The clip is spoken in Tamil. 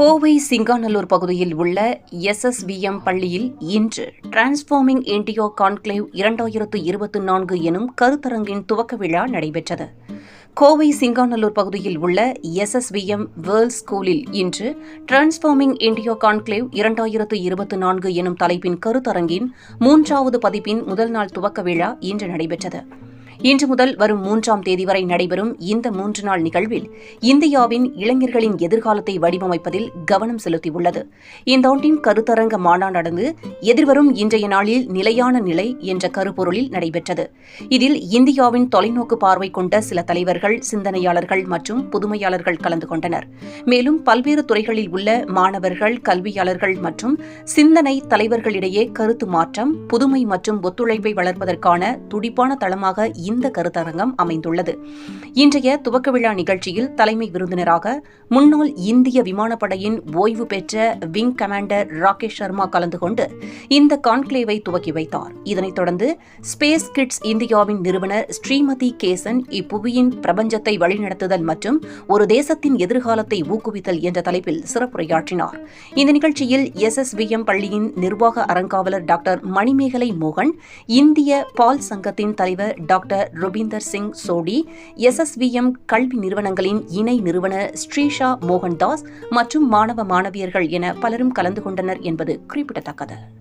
கோவை சிங்காநல்லூர் பகுதியில் உள்ள எஸ்எஸ்விஎம் பள்ளியில் இன்று டிரான்ஸ்ஃபார்மிங் இண்டியா கான்க்ளேவ் இரண்டாயிரத்து இருபத்தி நான்கு எனும் கருத்தரங்கின் துவக்க விழா நடைபெற்றது. கோவை சிங்காநல்லூர் பகுதியில் உள்ள எஸ்எஸ்பிஎம் வேர்ல்ட் ஸ்கூலில் இன்று டிரான்ஸ்ஃபார்மிங் இண்டியா கான்க்ளேவ் இரண்டாயிரத்து இருபத்தி நான்கு எனும் தலைப்பின் கருத்தரங்கின் மூன்றாவது பதிப்பின் முதல் நாள் துவக்க விழா இன்று நடைபெற்றது. இன்று முதல் வரும் மூன்றாம் தேதி வரை நடைபெறும் இந்த மூன்று நாள் நிகழ்வில் இந்தியாவின் இளைஞர்களின் எதிர்காலத்தை வடிவமைப்பதில் கவனம் செலுத்தியுள்ளது. இந்த ஆண்டின் கருத்தரங்க மாநாடு நடந்து எதிர்வரும் இன்றைய நாளில் நிலையான நிலை என்ற கருப்பொருளில் நடைபெற்றது. இதில் இந்தியாவின் தொலைநோக்கு பார்வை கொண்ட சில தலைவர்கள் சிந்தனையாளர்கள் மற்றும் புதுமையாளர்கள் கலந்து கொண்டனர். மேலும் பல்வேறு துறைகளில் உள்ள மாணவர்கள் கல்வியாளர்கள் மற்றும் சிந்தனை தலைவர்களிடையே கருத்து மாற்றம் புதுமை மற்றும் ஒத்துழைப்பை வளர்ப்பதற்கான துடிப்பான தளமாக இந்த கருத்தரங்கம் அமைந்துள்ளது. இன்றைய துவக்க விழா நிகழ்ச்சியில் தலைமை விருந்தினராக முன்னாள் இந்திய விமானப்படையின் ஓய்வு பெற்ற விங் கமாண்டர் ராகேஷ் சர்மா கலந்து கொண்டு இந்த கான்க்ளேவை துவக்கி வைத்தார். இதனைத் தொடர்ந்து ஸ்பேஸ் கிட்ஸ் இந்தியாவின் நிறுவனர் ஸ்ரீமதி கேசன் இப்புவியின் பிரபஞ்சத்தை வழிநடத்துதல் மற்றும் ஒரு தேசத்தின் எதிர்காலத்தை ஊக்குவித்தல் என்ற தலைப்பில் சிறப்புரையாற்றினார். இந்த நிகழ்ச்சியில் எஸ் எஸ் வி எம் பள்ளியின் நிர்வாக அறங்காவலர் டாக்டர் மணிமேகலை மோகன் இந்திய பால் சங்கத்தின் தலைவர் டாக்டர் ருபீந்தர் சிங் சோடி எஸ்எஸ்விஎம் கல்வி நிறுவனங்களின் இணை நிறுவனர் ஸ்ரீஷா மோகன்தாஸ் மற்றும் மாணவ மாணவியர்கள் என பலரும் கலந்து கொண்டனர் என்பது குறிப்பிடத்தக்கது.